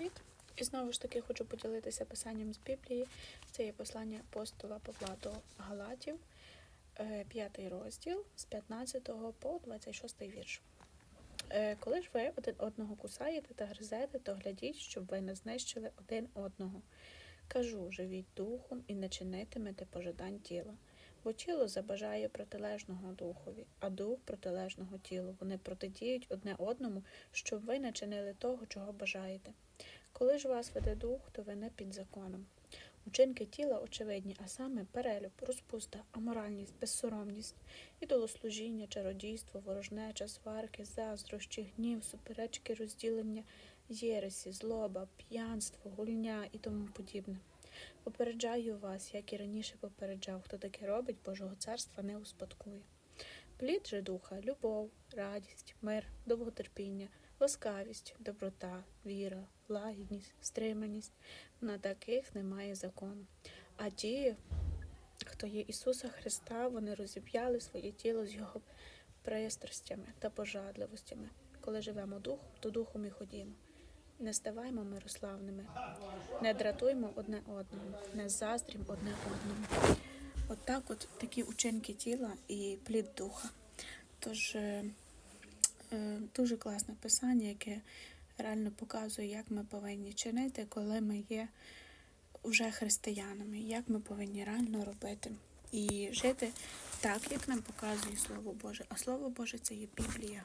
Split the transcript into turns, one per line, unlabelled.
привіт! І знову ж таки хочу поділитися писанням з Біблії. Це є послання апостола Павла до Галатів, е, п'ятий розділ з 15 по 26 вірш. Е, Коли ж ви один одного кусаєте та гризете, то глядіть, щоб ви не знищили один одного. Кажу, живіть духом і не чинитимете пожадань тіла. Бо тіло забажає протилежного духові, а дух протилежного тілу. Вони протидіють одне одному, щоб ви не чинили того, чого бажаєте. Коли ж вас веде дух, то ви не під законом. Учинки тіла очевидні, а саме перелюб, розпуста, аморальність, безсоромність, ідолослужіння, чародійство, ворожнеча, сварки, заздрощі, гнів, суперечки, розділення, єресі, злоба, п'янство, гульня і тому подібне. Попереджаю вас, як і раніше попереджав, хто таке робить, Божого царства не успадкує. Плід же духа, любов, радість, мир, довготерпіння, ласкавість, доброта, віра, лагідність, стриманість. На таких немає закону. А ті, хто є Ісуса Христа, вони розіп'яли своє тіло з Його пристрастями та пожадливостями. Коли живемо духом, то духом і ходімо. Не ставаймо мирославними, не дратуймо одне одному, не заздрім одне одному. От так от такі учинки тіла і плід духа. Тож е, е, дуже класне писання, яке реально показує, як ми повинні чинити, коли ми є вже християнами, як ми повинні реально робити і жити так, як нам показує Слово Боже. А Слово Боже це є Біблія.